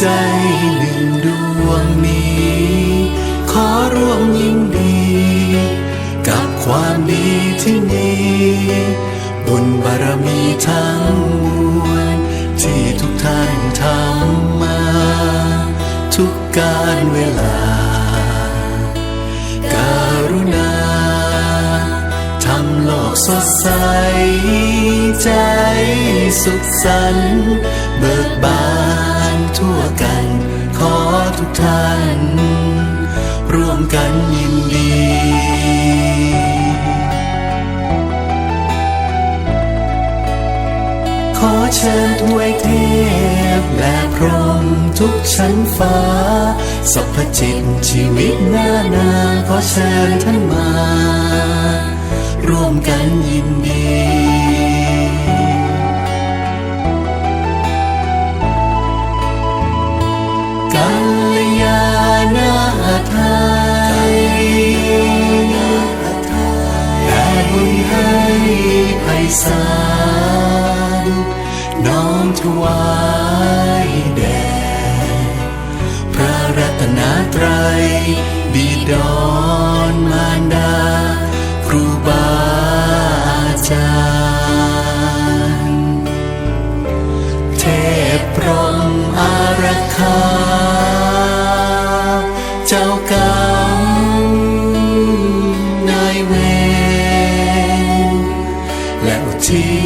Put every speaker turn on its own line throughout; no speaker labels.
ใจหนึ่งดวงนี้ ขอร่วมยินดี กับความดีที่มีบุญบารมีทั้งมวลที่ทุกท่านทำมา ทุกการเวลา การุณาทำโลกสดใส ใจสุขสันต์เบิกบาน ทั่วกัน ขอทุกท่าน ร่วมกันยินดีขอเชิญทวยเทพและพรหมทุกชั้นฟ้าสัพพจิตชีวิตหน้านาขอเชิญท่านมา ร่วมกันยินดี สาลน้อมถวายแด่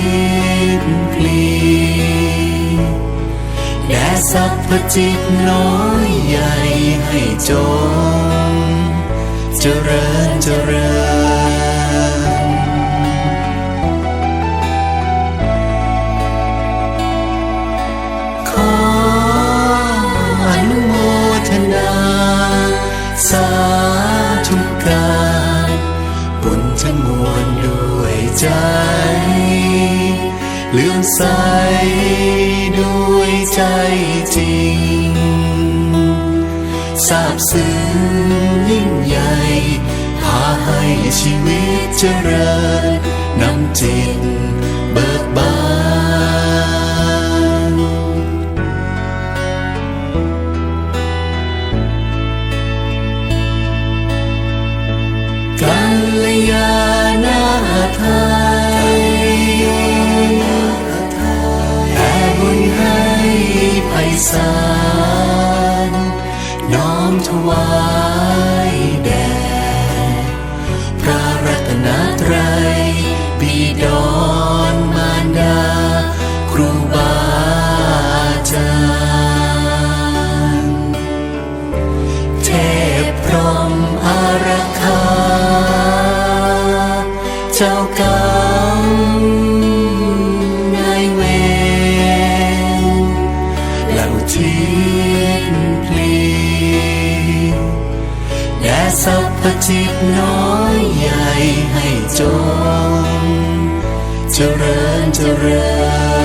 อุทิศพลีแด่สรรพจิตน้อยใหญ่ให้จงเจริญเจริญขออนุโมทนา สาธุการ เลื่อมใสด้วยใจจริงทราบซึ้งยิ่งใหญ่พาให้ชีวิตเจริญนำจิตเบิกบานกัลยาาลน้อมถวายแด่พระรัตนตรัยบิดอนมารดา ครูบาอาจารย์เทพพรหมอารักขาเจ้ากร สรรพจิตน้อยใหญ่ให้จงเจริญเจริญ